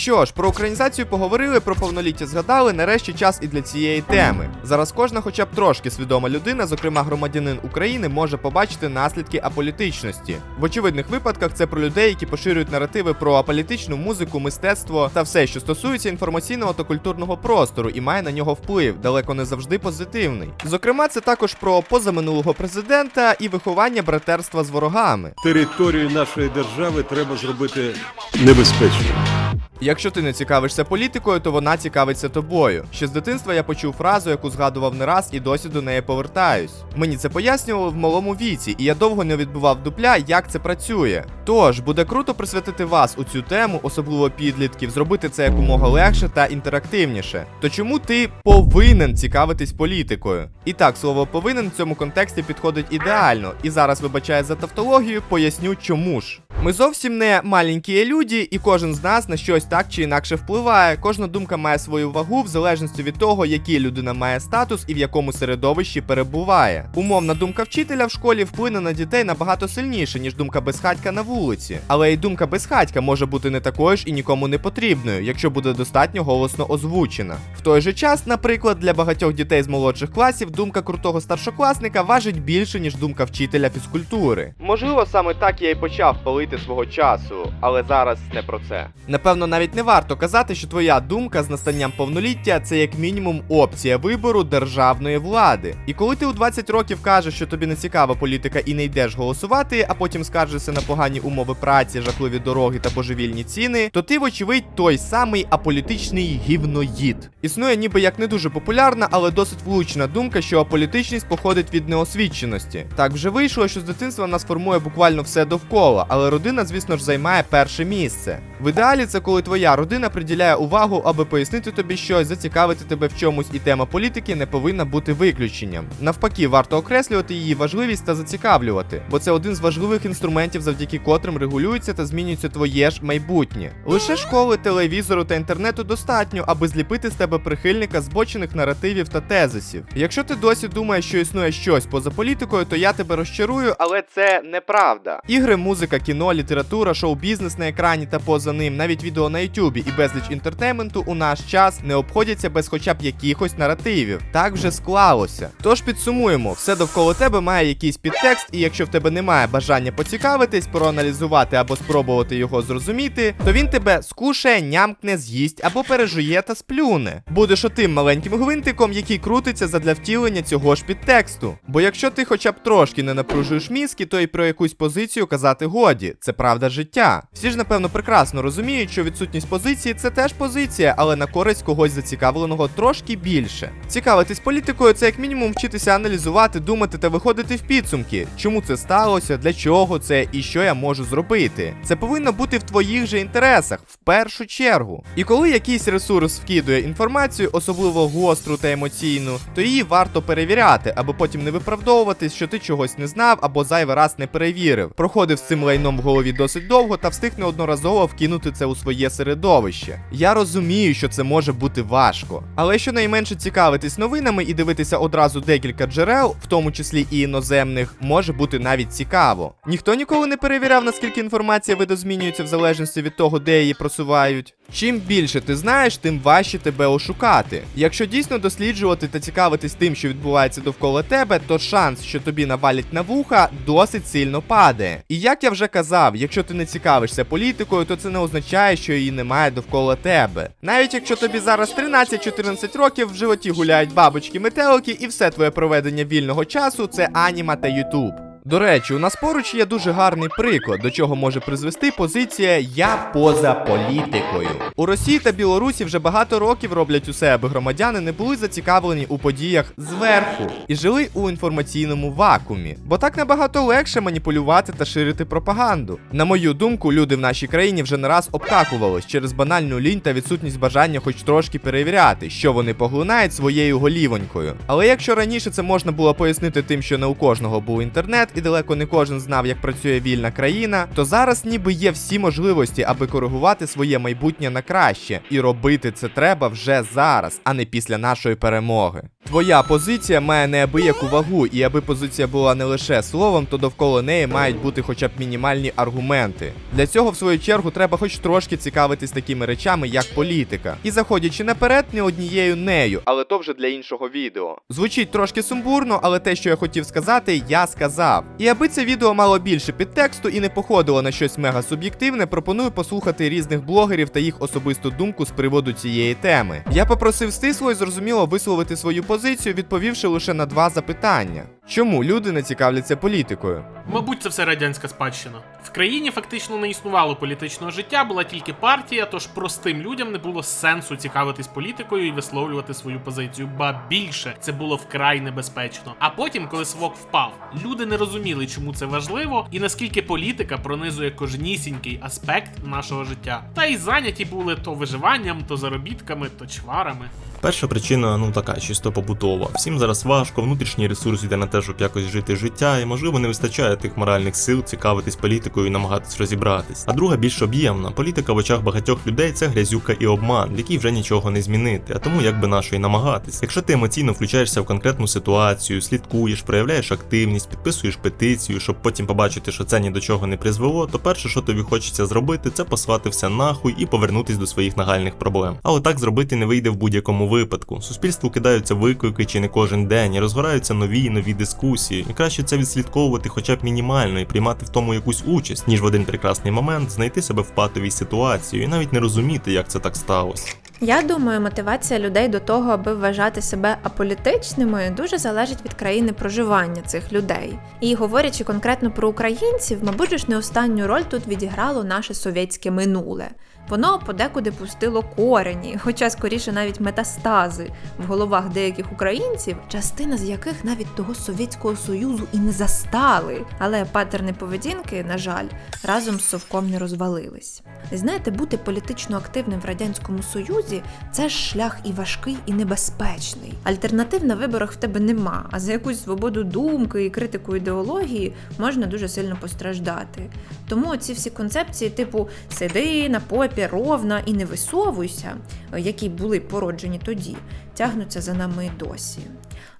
Що ж, про українізацію поговорили, про повноліття згадали. Нарешті час і для цієї теми. Зараз кожна, хоча б трошки свідома людина, зокрема громадянин України, може побачити наслідки аполітичності. В очевидних випадках це про людей, які поширюють наративи про аполітичну музику, мистецтво та все, що стосується інформаційного та культурного простору, і має на нього вплив, далеко не завжди позитивний. Зокрема, це також про позаминулого президента і виховання братерства з ворогами. Територію нашої держави треба зробити небезпечною. Якщо ти не цікавишся політикою, то вона цікавиться тобою. Ще з дитинства я почув фразу, яку згадував не раз і досі до неї повертаюсь. Мені це пояснювали в малому віці, і я довго не відбував дупля, як це працює. Тож буде круто присвятити вас у цю тему, особливо підлітків, зробити це якомога легше та інтерактивніше. То чому ти повинен цікавитись політикою? І так, слово повинен в цьому контексті підходить ідеально. І зараз вибачаю за тавтологію, поясню чому ж. Ми зовсім не маленькі люди, і кожен з нас на щось так чи інакше впливає. Кожна думка має свою вагу в залежності від того, який людина має статус і в якому середовищі перебуває. Умовна думка вчителя в школі вплине на дітей набагато сильніше, ніж думка безхатька на вулиці. Але й думка безхатька може бути не такою ж і нікому не потрібною, якщо буде достатньо голосно озвучена. В той же час, наприклад, для багатьох дітей з молодших класів думка крутого старшокласника важить більше, ніж думка вчителя фізкультури. Можливо, саме так я і почав палити свого часу, але зараз не про це. Напевно, навіть не варто казати, що твоя думка з настанням повноліття це як мінімум опція вибору державної влади. І коли ти у 20 років кажеш, що тобі не цікава політика і не йдеш голосувати, а потім скаржишся на погані умови праці, жахливі дороги та божевільні ціни, то ти, вочевидь, той самий аполітичний гівноїд. Існує ніби як не дуже популярна, але досить влучна думка, що аполітичність походить від неосвіченості. Так вже вийшло, що з дитинства нас формує буквально все довкола, але родина, звісно ж, займає перше місце. В ідеалі це коли твоя родина приділяє увагу, аби пояснити тобі щось, зацікавити тебе в чомусь, і тема політики не повинна бути виключенням. Навпаки, варто окреслювати її важливість та зацікавлювати, бо це один з важливих інструментів, завдяки котрим регулюється та змінюється твоє ж майбутнє. Лише школи, телевізору та інтернету достатньо, аби зліпити з тебе прихильника збочених наративів та тезисів. Якщо ти досі думаєш, що існує щось поза політикою, то я тебе розчарую, але це неправда. Ігри, музика, кіно, література, шоу-бізнес на екрані та поза ним, навіть відео на Ютубі і безліч інтертейменту у наш час не обходяться без хоча б якихось наративів. Так вже склалося. Тож підсумуємо, все довкола тебе має якийсь підтекст, і якщо в тебе немає бажання поцікавитись, проаналізувати або спробувати його зрозуміти, то він тебе скушає, нямкне, з'їсть або пережує та сплюне. Будеш отим маленьким гвинтиком, який крутиться задля втілення цього ж підтексту. Бо якщо ти хоча б трошки не напружуєш мізки, то і про якусь позицію казати годі. Це правда життя. Всі ж напевно прекрасно розуміють, що відсутність позиції це теж позиція, але на користь когось зацікавленого трошки більше. Цікавитись політикою це як мінімум вчитися аналізувати, думати та виходити в підсумки, чому це сталося, для чого це і що я можу зробити. Це повинно бути в твоїх же інтересах, в першу чергу. І коли якийсь ресурс вкидує інформацію, особливо гостру та емоційну, то її варто перевіряти, аби потім не виправдовуватись, що ти чогось не знав або зайвий раз не перевірив. Проходив з цим лайном в голові досить довго та встиг неодноразово вкинути це у своє середовище. Я розумію, що це може бути важко, але щонайменше цікавитись новинами і дивитися одразу декілька джерел, в тому числі і іноземних, може бути навіть цікаво. Ніхто ніколи не перевіряв, наскільки інформація видозмінюється в залежності від того, де її просувають. Чим більше ти знаєш, тим важче тебе ошукати. Якщо дійсно досліджувати та цікавитись тим, що відбувається довкола тебе, то шанс, що тобі навалять на вуха, досить сильно падає. І як я вже казав, якщо ти не цікавишся політикою, то це не означає, що її немає довкола тебе. Навіть якщо тобі зараз 13-14 років в животі гуляють бабочки метелики, і все твоє проведення вільного часу це аніма та ютуб. До речі, у нас поруч є дуже гарний приклад, до чого може призвести позиція Я поза політикою. У Росії та Білорусі вже багато років роблять усе, аби громадяни не були зацікавлені у подіях зверху і жили у інформаційному вакуумі, бо так набагато легше маніпулювати та ширити пропаганду. На мою думку, люди в нашій країні вже не раз обкакувались через банальну лінь та відсутність бажання хоч трошки перевіряти, що вони поглинають своєю голівонькою. Але якщо раніше це можна було пояснити тим, що не у кожного був інтернет і далеко не кожен знав, як працює вільна країна, то зараз ніби є всі можливості, аби коригувати своє майбутнє на краще. І робити це треба вже зараз, а не після нашої перемоги. Твоя позиція має неабияку вагу, і аби позиція була не лише словом, то довкола неї мають бути хоча б мінімальні аргументи. Для цього, в свою чергу, треба хоч трошки цікавитись такими речами, як політика. І заходячи наперед, не однією нею, але то вже для іншого відео. Звучить трошки сумбурно, але те, що я хотів сказати, я сказав. І аби це відео мало більше підтексту і не походило на щось мега суб'єктивне, пропоную послухати різних блогерів та їх особисту думку з приводу цієї теми. Я попросив стисло і зрозуміло висловити свою позицію, відповівши лише на два запитання: чому люди не цікавляться політикою? Мабуть, це все радянська спадщина. В країні фактично не існувало політичного життя, була тільки партія, тож простим людям не було сенсу цікавитись політикою і висловлювати свою позицію. Ба більше це було вкрай небезпечно. А потім, коли свок впав, люди не розуміли, чому це важливо і наскільки політика пронизує кожнісінький аспект нашого життя. Та й зайняті були то виживанням, то заробітками, то чварами. Перша причина, ну така, чисто побутова. Всім зараз важко, внутрішній ресурс йде на те, щоб якось жити життя, і можливо не вистачає тих моральних сил цікавитись політикою і намагатись розібратись. А друга більш об'ємна. Політика в очах багатьох людей це грязюка і обман, в якій вже нічого не змінити, а тому як би нашої намагатись. Якщо ти емоційно включаєшся в конкретну ситуацію, слідкуєш, проявляєш активність, підписуєш петицію, щоб потім побачити, що це ні до чого не призвело, то перше, що тобі хочеться зробити, це послати все нахуй і повернутись до своїх нагальних проблем. Але так зробити не вийде в будь-якому випадку. Суспільству кидаються виклики чи не кожен день, і розгораються нові і нові дискусії. І краще це відслідковувати хоча б мінімально і приймати в тому якусь участь, ніж в один прекрасний момент знайти себе в патовій ситуації і навіть не розуміти, як це так сталося. Я думаю, мотивація людей до того, аби вважати себе аполітичними, дуже залежить від країни проживання цих людей. І говорячи конкретно про українців, мабуть, ж не останню роль тут відіграло наше совєтське минуле. Воно подекуди пустило корені, хоча скоріше навіть метастази в головах деяких українців, частина з яких навіть того Совєтського Союзу і не застали. Але патерни поведінки, на жаль, разом з совком не розвалились. Знаєте, бути політично активним в радянському союзі це ж шлях і важкий, і небезпечний. Альтернатив на виборах в тебе нема. А за якусь свободу думки і критику ідеології можна дуже сильно постраждати. Тому ці всі концепції, типу сиди на попі ровно і не висовуйся, які були породжені тоді, тягнуться за нами і досі.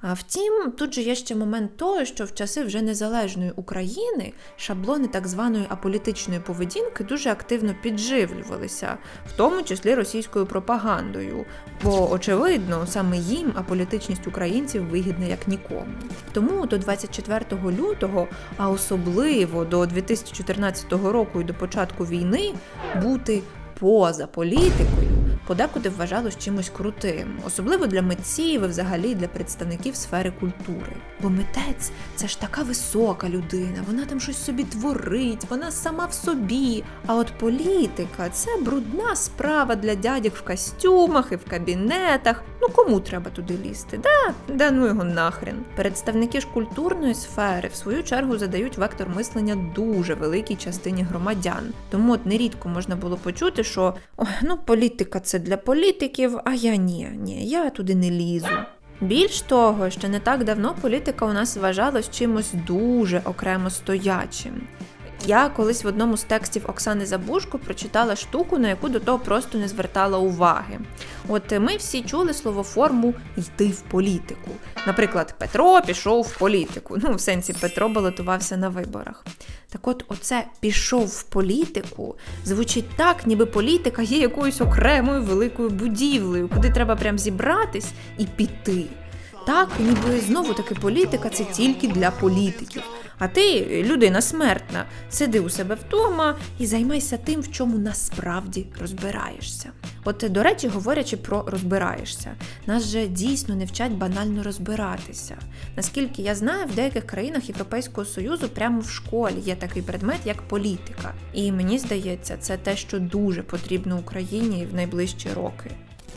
А втім, тут же є ще момент того, що в часи вже незалежної України шаблони так званої аполітичної поведінки дуже активно підживлювалися, в тому числі російською пропагандою. Бо, очевидно, саме їм аполітичність українців вигідна як нікому. Тому до 24 лютого, а особливо до 2014 року і до початку війни, бути поза політикою подекуди вважалось чимось крутим, особливо для митців і взагалі для представників сфери культури. Бо митець це ж така висока людина, вона там щось собі творить, вона сама в собі. А от політика це брудна справа для дядьок в костюмах і в кабінетах. Ну кому треба туди лізти? Да, да ну його нахрен. Представники ж культурної сфери в свою чергу задають вектор мислення дуже великій частині громадян. Тому от нерідко можна було почути, що ну політика це для політиків, а я ні, ні, я туди не лізу. Більш того, ще не так давно політика у нас вважалась чимось дуже окремо стоячим. Я колись в одному з текстів Оксани Забушко прочитала штуку, на яку до того просто не звертала уваги. От ми всі чули слово форму йти в політику. Наприклад, Петро пішов в політику. Ну, в сенсі Петро балотувався на виборах. Так от, оце пішов в політику звучить так, ніби політика є якоюсь окремою великою будівлею, куди треба прям зібратись і піти. Так, ніби знову таки політика це тільки для політиків. А ти, людина смертна, сиди у себе вдома і займайся тим, в чому насправді розбираєшся. От, до речі, говорячи про розбираєшся, нас же дійсно не вчать банально розбиратися. Наскільки я знаю, в деяких країнах Європейського Союзу прямо в школі є такий предмет, як політика. І мені здається, це те, що дуже потрібно Україні в найближчі роки.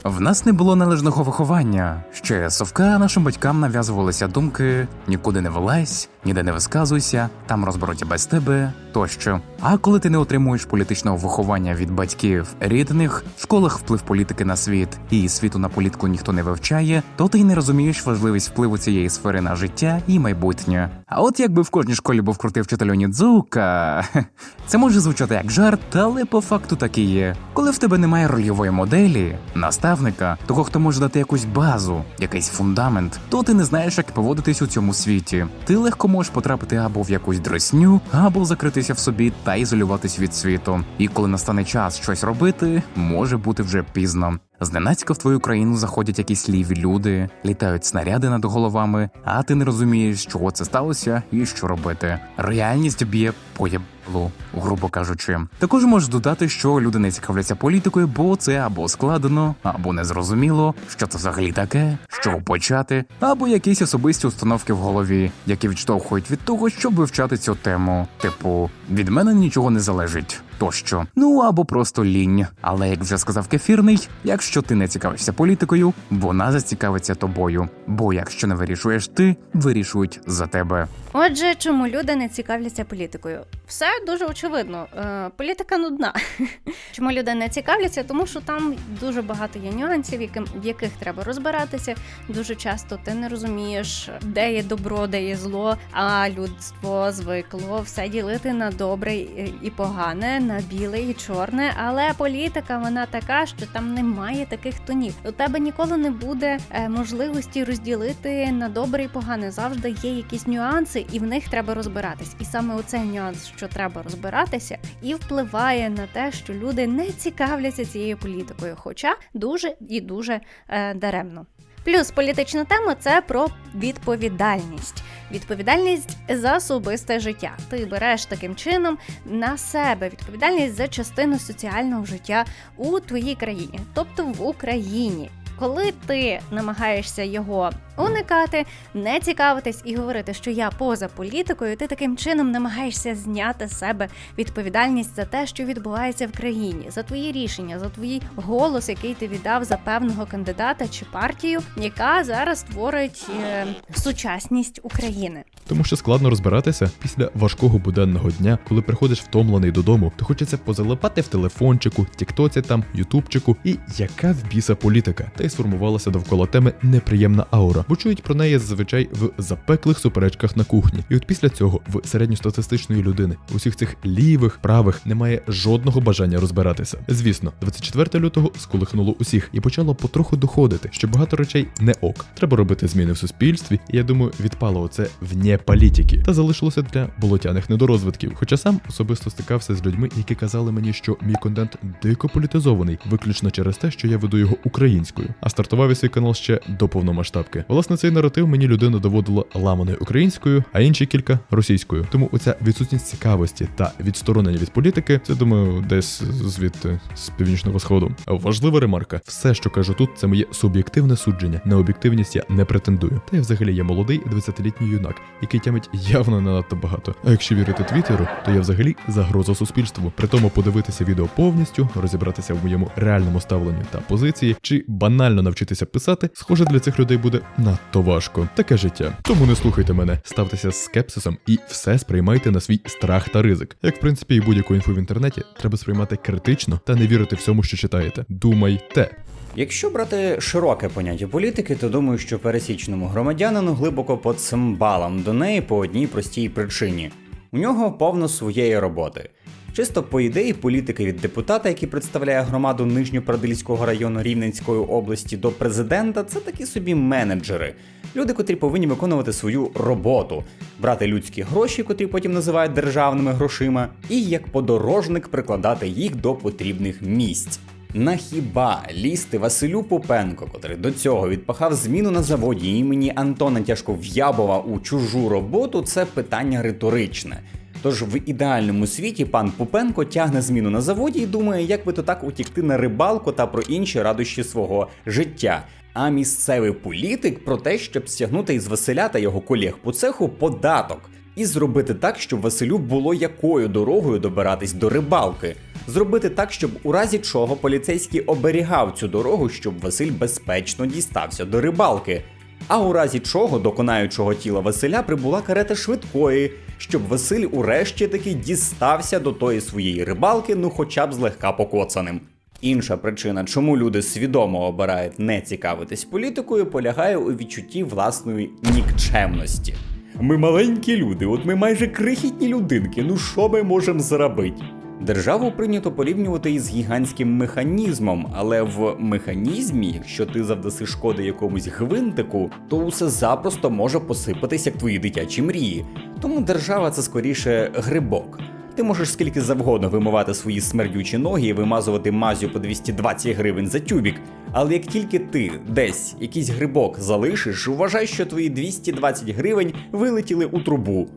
В нас не було належного виховання. Ще совка нашим батькам нав'язувалися думки нікуди не вилазь, ніде не висказуйся, там розберуться без тебе тощо. А коли ти не отримуєш політичного виховання від батьків рідних, в школах вплив політики на світ і світу на політику ніхто не вивчає, то ти й не розумієш важливість впливу цієї сфери на життя і майбутнє. А от якби в кожній школі був крутий вчитель Онідзука, це може звучати як жарт, але по факту так і є. Коли в тебе немає рольової моделі, наставника, того, хто може дати якусь базу, якийсь фундамент, то ти не знаєш, як поводитись у цьому світі. Ти легко можеш потрапити або в якусь дресню, або закритися в собі та ізолюватись від світу. І коли настане час щось робити, може бути вже пізно. Зненацька в твою країну заходять якісь ліві люди, літають снаряди над головами, а ти не розумієш, чого це сталося і що робити. Реальність б'є по єблу, грубо кажучи. Також можеш додати, що люди не цікавляться політикою, бо це або складно, або незрозуміло, що це взагалі таке, з чого почати, або якісь особисті установки в голові, які відштовхують від того, щоб вивчати цю тему. Типу, від мене нічого не залежить. Тощо, ну або просто лінь. Але як вже сказав кефірний, якщо ти не цікавишся політикою, вона зацікавиться тобою. Бо якщо не вирішуєш ти, вирішують за тебе. Отже, чому люди не цікавляться політикою? Все дуже очевидно. Е, політика нудна. чому люди не цікавляться? Тому що там дуже багато є нюансів, яким, в яких треба розбиратися. Дуже часто ти не розумієш, де є добро, де є зло, а людство звикло все ділити на добре і- погане, на біле і чорне. Але політика вона така, що там немає таких тонів. У тебе ніколи не буде е, можливості розділити на добре і погане. Завжди є якісь нюанси, і в них треба розбиратись. І саме оцей нюанс, що треба розбиратися, і впливає на те, що люди не цікавляться цією політикою, хоча дуже і дуже е, даремно. Плюс політична тема це про відповідальність. Відповідальність за особисте життя. Ти береш таким чином на себе відповідальність за частину соціального життя у твоїй країні, тобто в Україні. Коли ти намагаєшся його уникати, не цікавитись і говорити, що я поза політикою, ти таким чином намагаєшся зняти з себе відповідальність за те, що відбувається в країні, за твої рішення, за твій голос, який ти віддав за певного кандидата чи партію, яка зараз створить е, сучасність України. Тому що складно розбиратися після важкого буденного дня, коли приходиш втомлений додому, то хочеться позалипати в телефончику, тіктоці там, ютубчику, і яка в біса політика. Та й сформувалася довкола теми неприємна аура, бо чують про неї зазвичай в запеклих суперечках на кухні. І от після цього в середньостатистичної людини усіх цих лівих, правих немає жодного бажання розбиратися. Звісно, 24 лютого сколихнуло усіх і почало потроху доходити, що багато речей не ок. Треба робити зміни в суспільстві, і я думаю, відпало оце вне політики та залишилося для болотяних недорозвитків. Хоча сам особисто стикався з людьми, які казали мені, що мій контент дико політизований, виключно через те, що я веду його українською. А стартував я свій канал ще до повномасштабки. Власне, цей наратив мені людина доводила ламаною українською, а інші кілька російською. Тому оця відсутність цікавості та відсторонення від політики, це думаю, десь звідти з північного сходу. Важлива ремарка: все, що кажу тут, це моє суб'єктивне судження. На об'єктивність я не претендую. Та я взагалі є молодий 20-літній юнак, який тямить явно не надто багато. А якщо вірити твіттеру, то я взагалі загроза суспільству. При тому подивитися відео повністю, розібратися в моєму реальному ставленні та позиції, чи банально навчитися писати, схоже, для цих людей буде надто важко. Таке життя. Тому не слухайте мене, ставтеся з скепсисом і все сприймайте на свій страх та ризик. Як в принципі і будь-яку інфу в інтернеті, треба сприймати критично та не вірити всьому, що читаєте. Думайте. Якщо брати широке поняття політики, то думаю, що пересічному громадянину глибоко по цимбалам до неї по одній простій причині: у нього повно своєї роботи. Чисто по ідеї, політики від депутата, який представляє громаду Нижньопрадильського району Рівненської області, до президента, це такі собі менеджери. Люди, котрі повинні виконувати свою роботу, брати людські гроші, котрі потім називають державними грошима, і як подорожник прикладати їх до потрібних місць. На хіба лізти Василю Попенко, котрий до цього відпахав зміну на заводі імені Антона Тяжков'ябова у чужу роботу, це питання риторичне. Тож в ідеальному світі пан Пупенко тягне зміну на заводі і думає, як би то так утікти на рибалку та про інші радощі свого життя. А місцевий політик про те, щоб стягнути із Василя та його колег по цеху податок і зробити так, щоб Василю було якою дорогою добиратись до рибалки. Зробити так, щоб у разі чого поліцейський оберігав цю дорогу, щоб Василь безпечно дістався до рибалки. А у разі чого до конаючого тіла Василя прибула карета швидкої, щоб Василь урешті таки дістався до тої своєї рибалки, ну хоча б злегка покоцаним. Інша причина, чому люди свідомо обирають не цікавитись політикою, полягає у відчутті власної нікчемності. Ми маленькі люди, от ми майже крихітні людинки. Ну що ми можемо зробити? Державу прийнято порівнювати із гігантським механізмом, але в механізмі, якщо ти завдаси шкоди якомусь гвинтику, то усе запросто може посипатись як твої дитячі мрії. Тому держава це скоріше грибок. Ти можеш скільки завгодно вимивати свої смердючі ноги і вимазувати мазю по 220 гривень за тюбік. Але як тільки ти десь якийсь грибок залишиш, вважай, що твої 220 гривень вилетіли у трубу.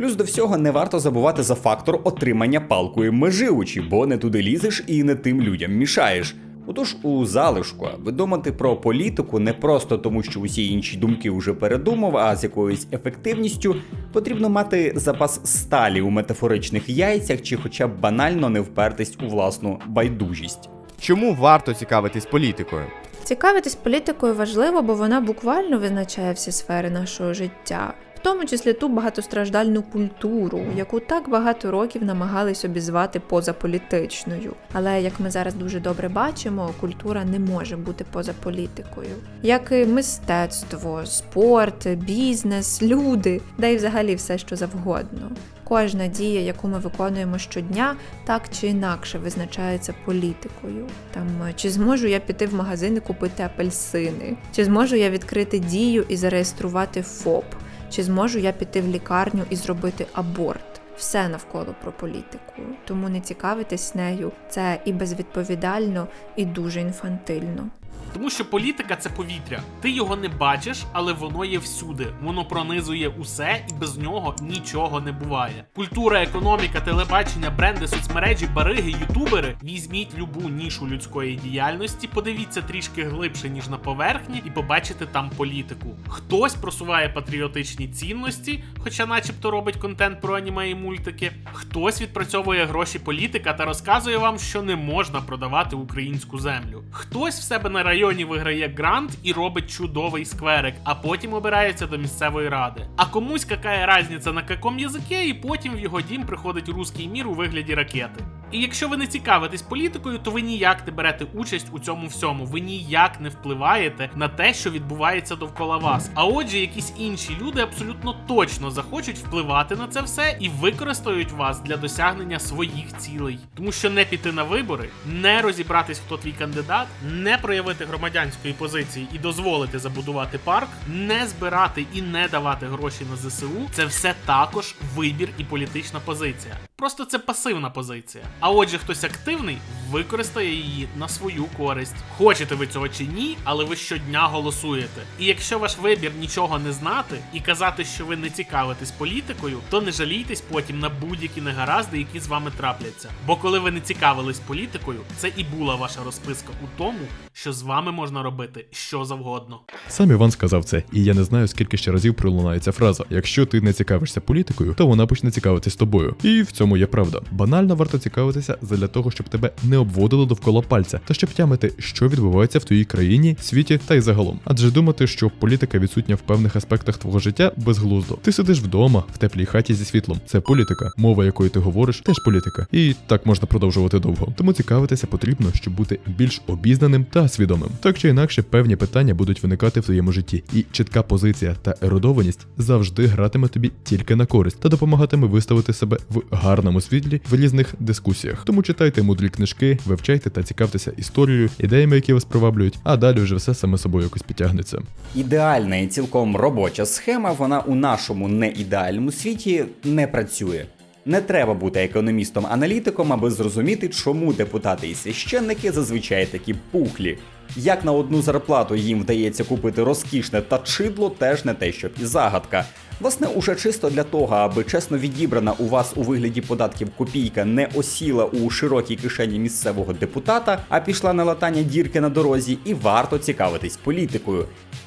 Плюс до всього не варто забувати за фактор отримання палкою межиучі, бо не туди лізеш і не тим людям мішаєш. Отож, у залишку, аби думати про політику не просто тому, що усі інші думки вже передумав, а з якоюсь ефективністю, потрібно мати запас сталі у метафоричних яйцях чи хоча б банально не впертись у власну байдужість. Чому варто цікавитись політикою? Цікавитись політикою важливо, бо вона буквально визначає всі сфери нашого життя, тому числі ту багатостраждальну культуру, яку так багато років намагались обізвати позаполітичною. Але як ми зараз дуже добре бачимо, культура не може бути поза політикою, як і мистецтво, спорт, бізнес, люди, да й взагалі все, що завгодно. Кожна дія, яку ми виконуємо щодня, так чи інакше визначається політикою. Там чи зможу я піти в магазин і купити апельсини, чи зможу я відкрити дію і зареєструвати ФОП, чи зможу я піти в лікарню і зробити аборт. Все навколо про політику, тому не цікавитись нею це і безвідповідально, і дуже інфантильно. Тому що політика це повітря. Ти його не бачиш, але воно є всюди. Воно пронизує усе, і без нього нічого не буває. Культура, економіка, телебачення, бренди, соцмережі, бариги, ютубери. Візьміть любу нішу людської діяльності, подивіться трішки глибше, ніж на поверхні, і побачите там політику. Хтось просуває патріотичні цінності, хоча, начебто, робить контент про аніме і мультики. Хтось відпрацьовує гроші політика та розказує вам, що не можна продавати українську землю. Хтось в себе на районі виграє грант і робить чудовий скверик, а потім обирається до місцевої ради. А комусь какая разниця на каком язике, і потім в його дім приходить руський мір у вигляді ракети. І якщо ви не цікавитесь політикою, то ви ніяк не берете участь у цьому всьому. Ви ніяк не впливаєте на те, що відбувається довкола вас. А отже, якісь інші люди абсолютно точно захочуть впливати на це все і використають вас для досягнення своїх цілей. Тому що не піти на вибори, не розібратись, хто твій кандидат, не проявити громадянської позиції і дозволити забудувати парк, не збирати і не давати гроші на ЗСУ це все також вибір і політична позиція. Просто це пасивна позиція. А отже, хтось активний використає її на свою користь. Хочете ви цього чи ні, але ви щодня голосуєте. І якщо ваш вибір нічого не знати і казати, що ви не цікавитесь політикою, то не жалійтесь потім на будь-які негаразди, які з вами трапляться. Бо коли ви не цікавились політикою, це і була ваша розписка у тому, що з вами можна робити що завгодно. Сам Іван сказав це, і я не знаю, скільки ще разів пролунає ця фраза. Якщо ти не цікавишся політикою, то вона почне цікавитись тобою. І в цьому є правда. Банально варто цікавитися задля того, щоб тебе не обводило довкола пальця, та щоб тямити, що відбувається в твоїй країні, світі та й загалом. Адже думати, що політика відсутня в певних аспектах твого життя безглуздо. Ти сидиш вдома в теплій хаті зі світлом. Це політика. Мова, якою ти говориш, теж політика. І так можна продовжувати довго. Тому цікавитися потрібно, щоб бути більш обізнаним та свідомим. Так чи інакше, певні питання будуть виникати в твоєму житті, і чітка позиція та ерудованість завжди гратиме тобі тільки на користь та допомагатиме виставити себе в гарному світлі в різних дискусіях. Тому читайте мудрі книжки, вивчайте та цікавтеся історією, ідеями, які вас приваблюють, а далі вже все саме собою якось підтягнеться. Ідеальна і цілком робоча схема, вона у нашому неідеальному світі не працює. Не треба бути економістом-аналітиком, аби зрозуміти, чому депутати і священники зазвичай такі пухлі. Як на одну зарплату їм вдається купити розкішне та чидло, теж не те, щоб і загадка. Власне, уже чисто для того, аби чесно відібрана у вас у вигляді податків копійка не осіла у широкій кишені місцевого депутата, а пішла на латання дірки на дорозі, і варто цікавитись політикою.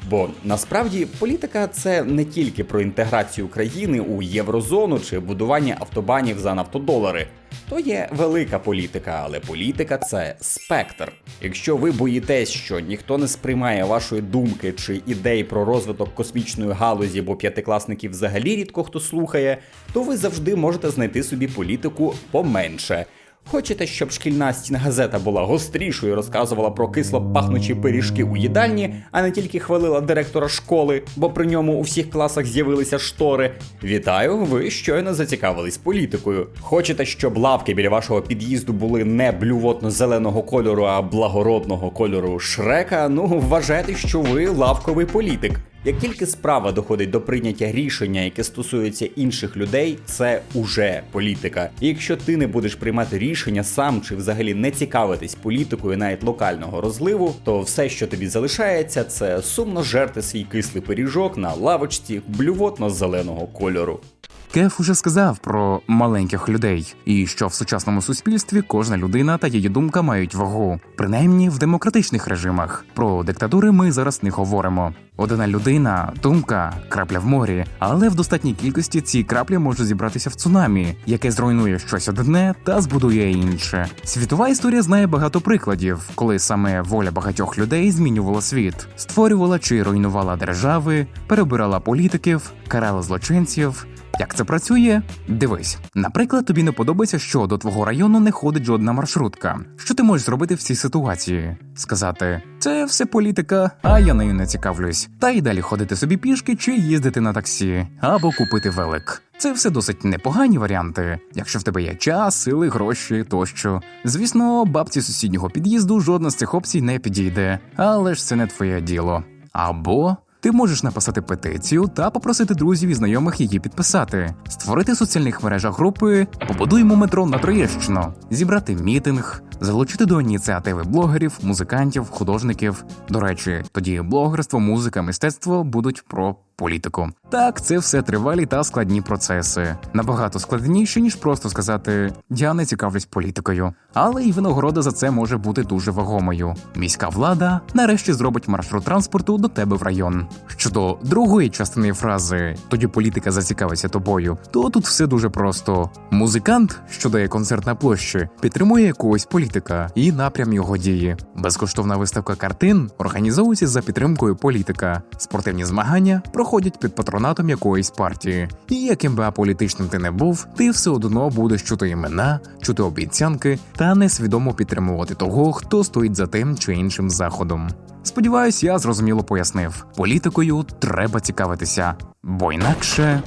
Бо насправді політика це не тільки про інтеграцію країни у єврозону чи будування автобанів за нафтодолари. То є велика політика, але політика це спектр. Якщо ви боїтесь, що ніхто не сприймає вашої думки чи ідей про розвиток космічної галузі, бо п'ятикласників взагалі рідко хто слухає, то ви завжди можете знайти собі політику поменше. Хочете, щоб шкільна стінгазета була гострішою розказувала про кисло пахнучі пиріжки у їдальні, а не тільки хвалила директора школи, бо при ньому у всіх класах з'явилися штори. Вітаю, ви щойно зацікавились політикою. Хочете, щоб лавки біля вашого під'їзду були не блювотно-зеленого кольору, а благородного кольору шрека? Ну вважайте, що ви лавковий політик. Як тільки справа доходить до прийняття рішення, яке стосується інших людей, це уже політика. І якщо ти не будеш приймати рішення сам чи взагалі не цікавитись політикою навіть локального розливу, то все, що тобі залишається, це сумно жерти свій кислий пиріжок на лавочці блювотно-зеленого кольору. Кеф уже сказав про маленьких людей, і що в сучасному суспільстві кожна людина та її думка мають вагу, принаймні в демократичних режимах. Про диктатури ми зараз не говоримо. Одна людина, думка, крапля в морі, але в достатній кількості ці краплі можуть зібратися в цунамі, яке зруйнує щось одне та збудує інше. Світова історія знає багато прикладів, коли саме воля багатьох людей змінювала світ, створювала чи руйнувала держави, перебирала політиків, карала злочинців. Як це працює? Дивись, наприклад, тобі не подобається, що до твого району не ходить жодна маршрутка. Що ти можеш зробити в цій ситуації? Сказати, це все політика, а я нею не цікавлюсь. Та й далі ходити собі пішки чи їздити на таксі, або купити велик. Це все досить непогані варіанти, якщо в тебе є час, сили, гроші тощо. Звісно, бабці сусіднього під'їзду жодна з цих опцій не підійде, але ж це не твоє діло. Або ти можеш написати петицію та попросити друзів і знайомих її підписати, створити в соціальних мережах групи, побудуємо метро на Троєщину, зібрати мітинг, залучити до ініціативи блогерів, музикантів, художників. До речі, тоді блогерство, музика, мистецтво будуть про політику. Так, це все тривалі та складні процеси, набагато складніші, ніж просто сказати я не цікавлюсь політикою. Але і винагорода за це може бути дуже вагомою. Міська влада нарешті зробить маршрут транспорту до тебе в район. Щодо другої частини фрази, тоді політика зацікавиться тобою, то тут все дуже просто. Музикант, що дає концерт на площі, підтримує якогось політика і напрям його дії. Безкоштовна виставка картин організовується за підтримкою політика. Спортивні змагання проходять під патронатом якоїсь партії. І яким би аполітичним ти не був, ти все одно будеш чути імена, чути обіцянки та несвідомо підтримувати того, хто стоїть за тим чи іншим заходом. Сподіваюсь, я зрозуміло пояснив. Політикою треба цікавитися, бо інакше.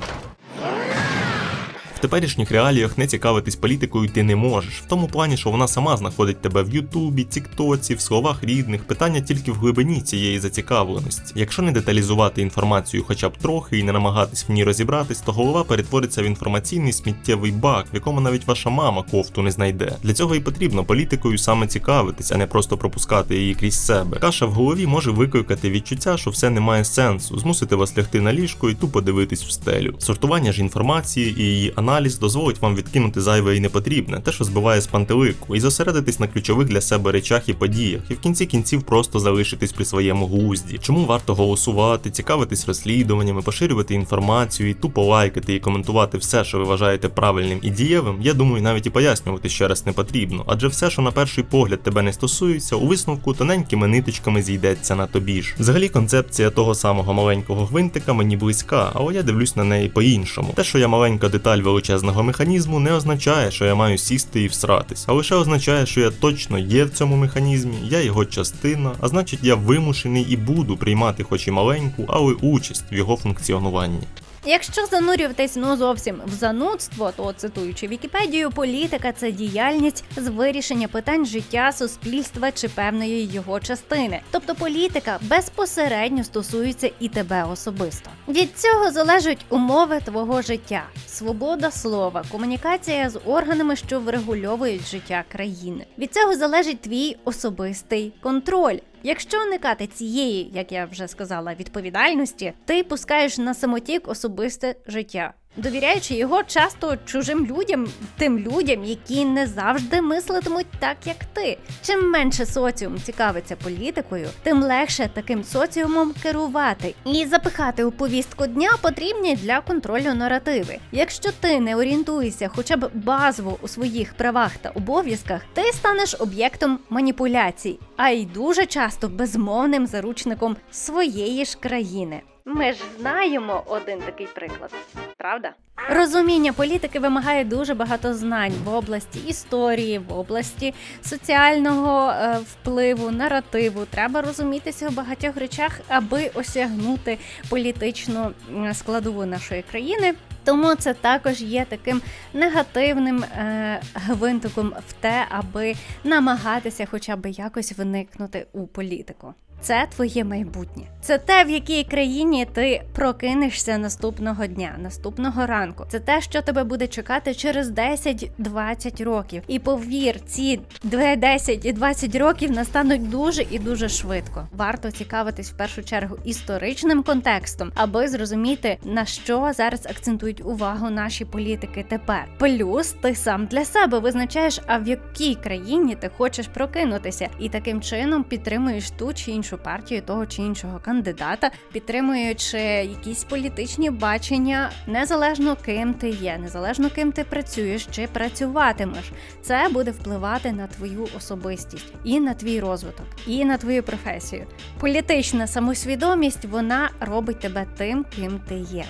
В теперішніх реаліях не цікавитись політикою ти не можеш, в тому плані, що вона сама знаходить тебе в Ютубі, Тіктоці, в словах рідних, питання тільки в глибині цієї зацікавленості. Якщо не деталізувати інформацію хоча б трохи і не намагатись в ній розібратись, то голова перетвориться в інформаційний сміттєвий бак, в якому навіть ваша мама кофту не знайде. Для цього і потрібно політикою саме цікавитись, а не просто пропускати її крізь себе. Каша в голові може викликати відчуття, що все не має сенсу, змусити вас лягти на ліжко і тупо дивитись в стелю. Сортування ж інформації і її аналіз дозволить вам відкинути зайве і непотрібне, те, що збиває з пантелику, і зосередитись на ключових для себе речах і подіях, і в кінці кінців просто залишитись при своєму глузді. Чому варто голосувати, цікавитись розслідуваннями, поширювати інформацію і тупо лайкати і коментувати все, що ви вважаєте правильним і дієвим, я думаю, навіть і пояснювати ще раз не потрібно. Адже все, що на перший погляд тебе не стосується, у висновку тоненькими ниточками зійдеться на тобі ж. Взагалі, концепція того самого маленького гвинтика мені близька, але я дивлюсь на неї по-іншому. Те, що я маленька деталь величезного механізму, не означає, що я маю сісти і всратись, а лише означає, що я точно є в цьому механізмі, я його частина, а значить я вимушений і буду приймати хоч і маленьку, але участь в його функціонуванні. Якщо занурюватись ну зовсім в занудство, то цитуючи Вікіпедію, політика це діяльність з вирішення питань життя суспільства чи певної його частини. Тобто політика безпосередньо стосується і тебе особисто. Від цього залежать умови твого життя, свобода слова, комунікація з органами, що врегульовують життя країни. Від цього залежить твій особистий контроль. Якщо уникати цієї, як я вже сказала, відповідальності, ти пускаєш на самотік особисте життя. Довіряючи його часто чужим людям, тим людям, які не завжди мислитимуть так, як ти. Чим менше соціум цікавиться політикою, тим легше таким соціумом керувати і запихати у повістку дня потрібні для контролю наративи. Якщо ти не орієнтуєшся хоча б базово у своїх правах та обов'язках, ти станеш об'єктом маніпуляцій, а й дуже часто безмовним заручником своєї ж країни. Ми ж знаємо один такий приклад, правда? Розуміння політики вимагає дуже багато знань в області історії, в області соціального е, впливу, наративу. Треба розумітися в багатьох речах, аби осягнути політичну складову нашої країни. Тому це також є таким негативним е, гвинтиком в те, аби намагатися хоча б якось вникнути у політику. Це твоє майбутнє. Це те, в якій країні ти прокинешся наступного дня, наступного ранку. Це те, що тебе буде чекати через 10-20 років. І повір, ці 10 і 20 років настануть дуже і дуже швидко. Варто цікавитись в першу чергу історичним контекстом, аби зрозуміти на що зараз акцентують увагу наші політики тепер. Плюс ти сам для себе визначаєш, а в якій країні ти хочеш прокинутися, і таким чином підтримуєш ту чи іншу партію того чи іншого кандидата, підтримуючи якісь політичні бачення, незалежно ким ти є, незалежно ким ти працюєш чи працюватимеш. Це буде впливати на твою особистість і на твій розвиток, і на твою професію. Політична самосвідомість вона робить тебе тим, ким ти є.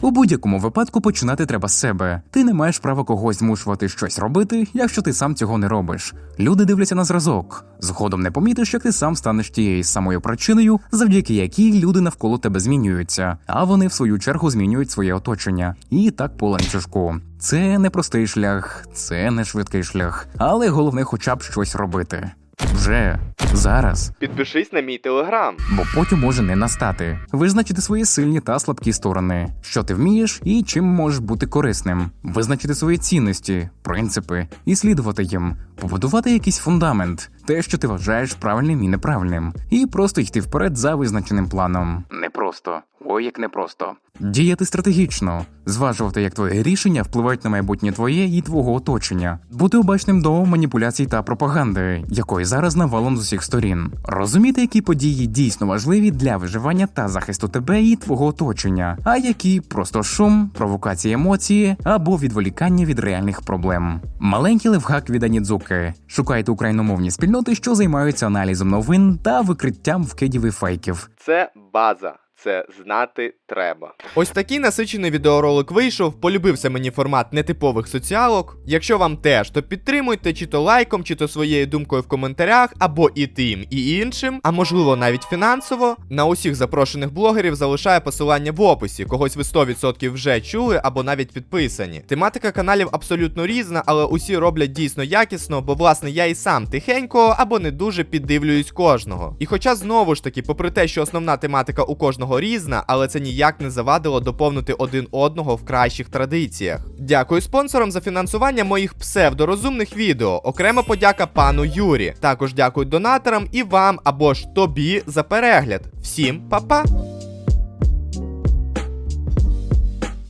У будь-якому випадку починати треба з себе. Ти не маєш права когось змушувати щось робити, якщо ти сам цього не робиш. Люди дивляться на зразок. Згодом не помітиш, як ти сам станеш тією самою причиною, завдяки якій люди навколо тебе змінюються, а вони в свою чергу змінюють своє оточення. І так по ланцюжку. Це не простий шлях, це не швидкий шлях, але головне, хоча б щось робити. Вже зараз. Підпишись на мій телеграм. бо потім може не настати. Визначити свої сильні та слабкі сторони, що ти вмієш і чим можеш бути корисним, визначити свої цінності, принципи і слідувати їм, побудувати якийсь фундамент, те, що ти вважаєш правильним і неправильним, і просто йти вперед за визначеним планом. Непросто. Ой, як непросто. Діяти стратегічно, зважувати, як твої рішення впливають на майбутнє твоє і твого оточення, бути обачним до маніпуляцій та пропаганди, якої зараз навалом з усіх сторін, розуміти, які події дійсно важливі для виживання та захисту тебе і твого оточення, а які просто шум, провокація емоції або відволікання від реальних проблем. Маленький левгак від Анідзуки. Шукайте україномовні спільноти, що займаються аналізом новин та викриттям вкидів і фейків. Це база. Це знати треба. Ось такий насичений відеоролик вийшов. Полюбився мені формат нетипових соціалок. Якщо вам теж, то підтримуйте чи то лайком, чи то своєю думкою в коментарях, або і тим, і іншим, а можливо навіть фінансово. На усіх запрошених блогерів залишаю посилання в описі. Когось ви 100% вже чули або навіть підписані. Тематика каналів абсолютно різна, але усі роблять дійсно якісно, бо власне я і сам тихенько або не дуже піддивлююсь кожного. І хоча знову ж таки, попри те, що основна тематика у кожного різна, але це ніяк не завадило доповнити один одного в кращих традиціях. Дякую спонсорам за фінансування моїх псевдорозумних відео. Окрема подяка пану Юрі. Також дякую донаторам і вам або ж тобі за перегляд. Всім па-па!